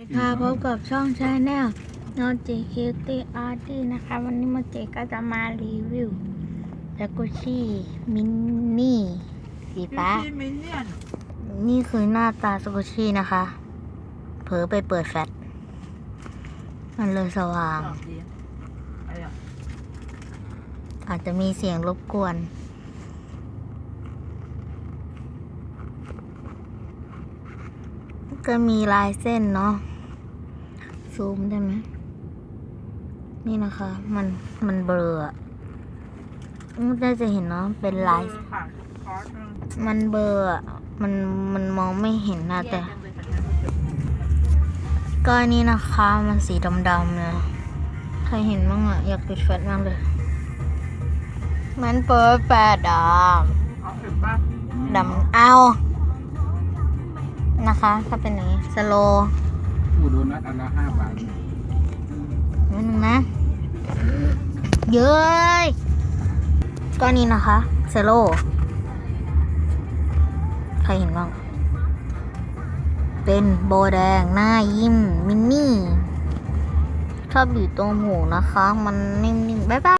ค่ะพบกับช่องชาแนลนอจิคิวตี้อาร์ตี้นะคะ วันนี้โมเจก็จะมารีวิวจากกุชี่มินนี่สีฟ้ามินเนี่ยนนี่คือหน้าตาสกุชี่นะคะ เผลอไปเปิดแฟลชมันเลยสว่างตอบดีอะไรอะอาจจะมีเสียงรบกวนก็มีลายเส้นเนาะ ซูมได้ไหม นี่นะคะ มันมันเบลออะไม่ได้จะเห็นเนาะเป็นลายเออค่ะคอร์สหนึ่งมันเบลออะมันมันมองไม่เห็นนะแต่แย่จังเลยค่ะเนี่ยก็อันนี้นะคะ มันสีดำๆเนี่ยใครเห็นบ้างอะอยากปิดแฟลชมากเลย มันเปิดแฟลชดเอาเห็นป่ะำดำเอานะคะ ถ้าเป็นอย่างนี้สโล ตู้โดนัทอันละห้าบาทนิดนึงนะ เย้ยก็นี้นะคะเซโลใครเห็นบ้าง เป็นโบแดงหน้ายิ้ม มินนี่ ชอบอยู่ตรงหูนะคะ มันนิ่มๆ บ๊ายบาย